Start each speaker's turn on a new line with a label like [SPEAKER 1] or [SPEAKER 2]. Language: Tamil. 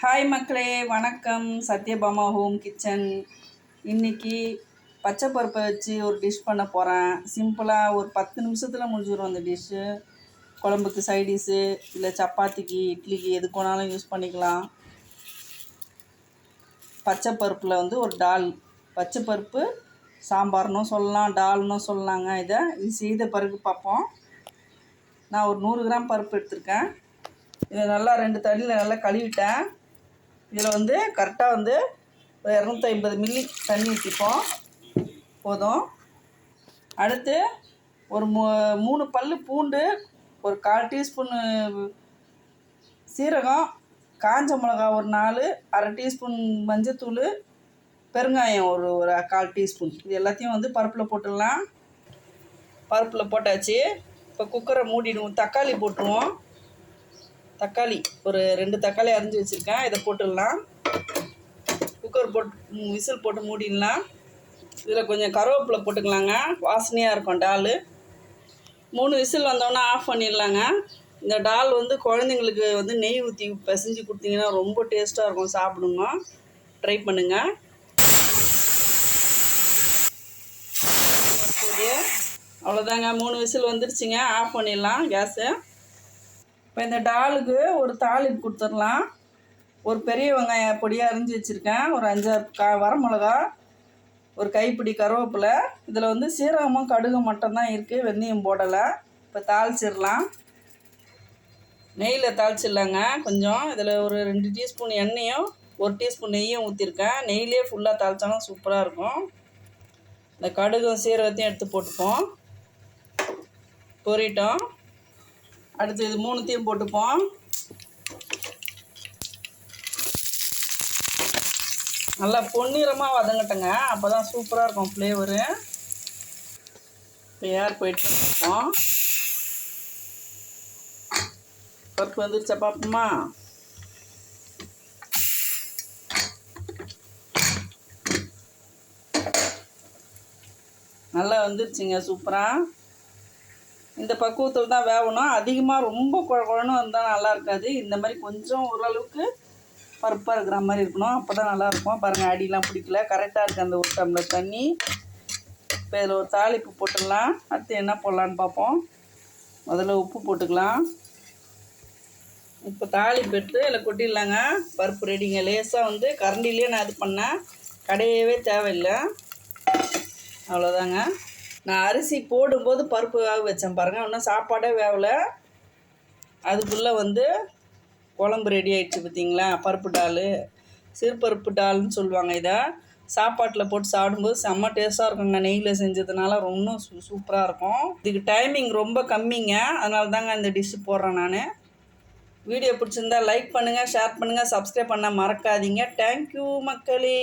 [SPEAKER 1] ஹாய் மக்களே வணக்கம். சத்யபாமா ஹோம் கிச்சன் இன்னைக்கு பச்சை பருப்பை வச்சு ஒரு டிஷ் பண்ண போகிறேன் சிம்பிளாக ஒரு பத்து நிமிஷத்தில் முடிஞ்சிடும் அந்த டிஷ்ஷு குழம்புக்கு சைடிஷ்ஷு இல்லை சப்பாத்திக்கு இட்லிக்கு எதுக்கு வேணாலும் யூஸ் பண்ணிக்கலாம். பச்சை பருப்பில் வந்து ஒரு டால் பச்சை பருப்பு சாம்பார்னும் சொல்லலாம் டால்னும் சொல்லலாங்க இதை. இது செய்த பிறகு பார்ப்போம். நான் ஒரு நூறு கிராம் பருப்பு எடுத்திருக்கேன். இதை நல்லா ரெண்டு தண்ணியில் நல்லா கழுவிட்டேன். இதில் வந்து கரெக்டாக வந்து இரநூத்தி ஐம்பது மில்லி தண்ணி ஊற்றிப்போம். போதும். அடுத்து ஒரு மூ மூணு பல் பூண்டு ஒரு கால் டீஸ்பூனு சீரகம் காஞ்ச மிளகா ஒரு நாலு அரை டீஸ்பூன் மஞ்சத்தூள் பெருங்காயம் ஒரு ஒரு கால் டீஸ்பூன். இது எல்லாத்தையும் வந்து பருப்பில் போட்டுடலாம். பருப்பில் போட்டாச்சு. இப்போ குக்கரை மூடிடுவோம். தக்காளி போட்டுருவோம். தக்காளி. ஒரு ரெண்டு தக்காளி அரிஞ்சு வச்சுருக்கேன். இதை போட்டுடலாம். குக்கர் போட்டு விசில் போட்டு மூடிடலாம். இதில் கொஞ்சம் கருவேப்பிலை போட்டுக்கலாங்க. வாசனையாக இருக்கும் டால். மூணு விசில் வந்தோடனே ஆஃப் பண்ணிடலாங்க. இந்த டால் வந்து குழந்தைங்களுக்கு வந்து நெய் ஊற்றி பிசைஞ்சு கொடுத்தீங்கன்னா ரொம்ப டேஸ்ட்டாக இருக்கும் சாப்பிடுங்க ட்ரை பண்ணுங்கள் அவ்வளோதாங்க மூணு விசில் வந்துருச்சுங்க. ஆஃப் பண்ணிடலாம். கேஸு. இப்போ இந்த டாலுக்கு ஒரு தாளிப்பு கொடுத்துடலாம். ஒரு பெரிய வெங்காயம் பொடியாக அரிஞ்சு வச்சுருக்கேன். ஒரு அஞ்சாறு கா வரமிளகா ஒரு கைப்பிடி கருவேப்பிலை. இதில் வந்து சீரகமும் கடுகும் மட்டும்தான் இருக்குது வெந்தயம் போடலை. இப்போ தாளிச்சிடலாம். நெய்யில் தாளிச்சிடலாங்க. கொஞ்சம். இதில் ஒரு ரெண்டு டீஸ்பூன் எண்ணெயும் ஒரு டீஸ்பூன் நெய்யும் ஊற்றிருக்கேன் நெய்லேயே ஃபுல்லாக தாளித்தாலும் சூப்பராக இருக்கும். இந்த கடுகும் சீரகத்தையும் எடுத்து போட்டுப்போம். பொரிட்டோம். அடுத்து இது மூணுத்தையும் போட்டுப்போம். நல்லா பொன்னிறமாக வதங்கட்டுங்க. அப்போ தான் சூப்பராக இருக்கும் ஃப்ளேவரு இப்போ ஏர் போயிட்டு பார்ப்போம் பருப்பு வந்துருச்சா பார்ப்போமா நல்லா வந்துருச்சுங்க சூப்பராக இந்த பக்குவத்தில் தான் வேகணும். அதிகமாக ரொம்ப குழ குழன்னு வந்தால் நல்லா இருக்காது. இந்த மாதிரி கொஞ்சம் ஓரளவுக்கு பருப்பாக இருக்கிற மாதிரி இருக்கணும். அப்போ தான் நல்லாயிருக்கும் பாருங்கள் அடியெலாம் பிடிக்கல. கரெக்டாக இருக்குது அந்த ஒரு டம்ளர் தண்ணி. இப்போ இதில் ஒரு தாளிப்பு போட்டுடலாம் அடுத்து என்ன போடலான்னு பார்ப்போம். முதல்ல உப்பு போட்டுக்கலாம். இப்போ தாளிப்பு எடுத்து இதில் கொட்டிடலாங்க. பருப்பு ரெடிங்க லேசாக வந்து கரண்டிலேயே நான் இது பண்ணேன். கடையவே தேவையில்லை. அவ்வளோதாங்க நான் அரிசி போடும்போது பருப்பு வேக வச்சேன் பாருங்கள் இன்னும் சாப்பாடே வேகலை. அதுக்குள்ளே வந்து குழம்பு ரெடி ஆயிடுச்சு பார்த்தீங்களா பருப்பு டால். சிறுபருப்பு டால்னு சொல்லுவாங்க இதை. சாப்பாட்டில் போட்டு சாப்பிடும்போது செம்ம டேஸ்ட்டாக இருக்குங்க. நெய்யில் செஞ்சதுனால ரொம்ப சூ சூப்பராக இருக்கும். இதுக்கு டைமிங் ரொம்ப கம்மிங்க. அதனால தாங்க இந்த டிஷ்ஷு போடுறேன் நான். வீடியோ பிடிச்சிருந்தா லைக் பண்ணுங்கள் ஷேர் பண்ணுங்கள் சப்ஸ்கிரைப் பண்ண மறக்காதீங்க. தேங்க்யூ மக்களே.